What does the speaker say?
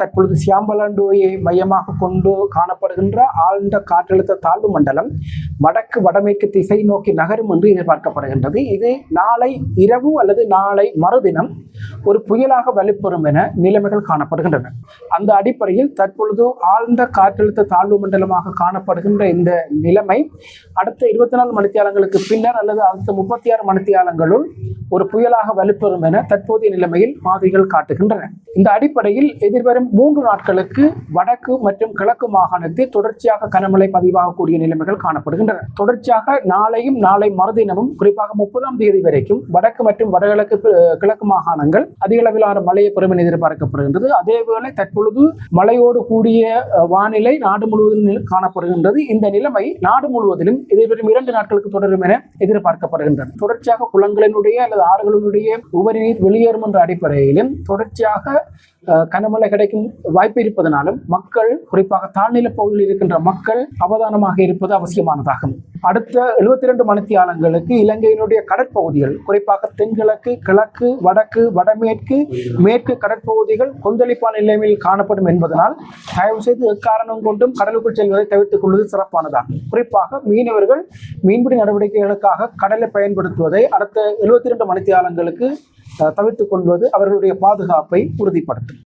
தற்பொழுது சியாம்பலாண்டோயை மையமாக கொண்டு காணப்படுகின்ற ஆழ்ந்த காற்றழுத்த தாழ்வு மண்டலம் வடக்கு வடமேற்கு திசை நோக்கி நகரும் என்று எதிர்பார்க்கப்படுகின்றது. இது நாளை இரவு அல்லது நாளை மறுதினம் ஒரு புயலாக வலுப்பெறும் என நிலைமைகள் காணப்படுகின்றன. அந்த அடிப்படையில் தற்பொழுது ஆழ்ந்த காற்றழுத்த தாழ்வு மண்டலமாக காணப்படுகின்ற இந்த நிலைமை அடுத்த இருபத்தி நாலு மணித்தியாலங்களுக்கு பின்னர் அல்லது அடுத்த முப்பத்தி ஆறு மணித்தியாலங்களுள் ஒரு புயலாக வலுப்பெறும் என தற்போதைய நிலைமையில் மாதிரிகள் காட்டுகின்றன. இந்த அடிப்படையில் எதிர்வரும் மூன்று நாட்களுக்கு வடக்கு மற்றும் கிழக்கு மாகாணத்தில் தொடர்ச்சியாக கனமழை பதிவாகக்கூடிய நிலைமைகள் காணப்படுகின்றன. தொடர்ச்சியாக நாளையும் நாளை மறுதினமும் குறிப்பாக முப்பதாம் தேதி வரைக்கும் வடக்கு மற்றும் வடகிழக்கு கிழக்கு மாகாணம் மாகாணங்கள் அதிக அளவிலான மழையை பெறும் என எதிர்பார்க்கப்படுகின்றது. அதேவேளை தற்பொழுது மழையோடு கூடிய வானிலை நாடு முழுவதும் காணப்படுகின்றது. இந்த நிலைமை நாடு முழுவதிலும் எதிர்வரும் இரண்டு நாட்களுக்கு தொடரும் என எதிர்பார்க்கப்படுகின்றது. தொடர்ச்சியாக குளங்களினுடைய அல்லது ஆறுகளினுடைய உபரி நீர் வெளியேறும் என்ற அடிப்படையிலும் தொடர்ச்சியாக கனமழை கிடைக்கும் வாய்ப்பு இருப்பதனாலும் மக்கள் குறிப்பாக தாழ்நிலப் பகுதியில் இருக்கின்ற மக்கள் அவதானமாக இருப்பது அவசியமானதாகும். அடுத்த எழுபத்தி ரெண்டு மணித்தியாலங்களுக்கு இலங்கையினுடைய கடற்பகுதிகள் குறிப்பாக தென்கிழக்கு கிழக்கு வடக்கு வடமேற்கு மேற்கு கடற்பகுதிகள் கொந்தளிப்பான நிலைமையில் காணப்படும் என்பதனால் தயவு செய்து எக்காரணம் கொண்டும் கடலுக்குள் செல்வதை தவிர்த்துக் கொள்வது சிறப்பானதாகும் குறிப்பாக மீனவர்கள் மீன்பிடி நடவடிக்கைகளுக்காக கடலை பயன்படுத்துவதை அடுத்த எழுபத்தி ரெண்டு மணித்தியாலங்களுக்கு அஹ், தவிர்த்துக் கொள்வது அவர்களுடைய பாதுகாப்பை உறுதிப்படுத்தும்.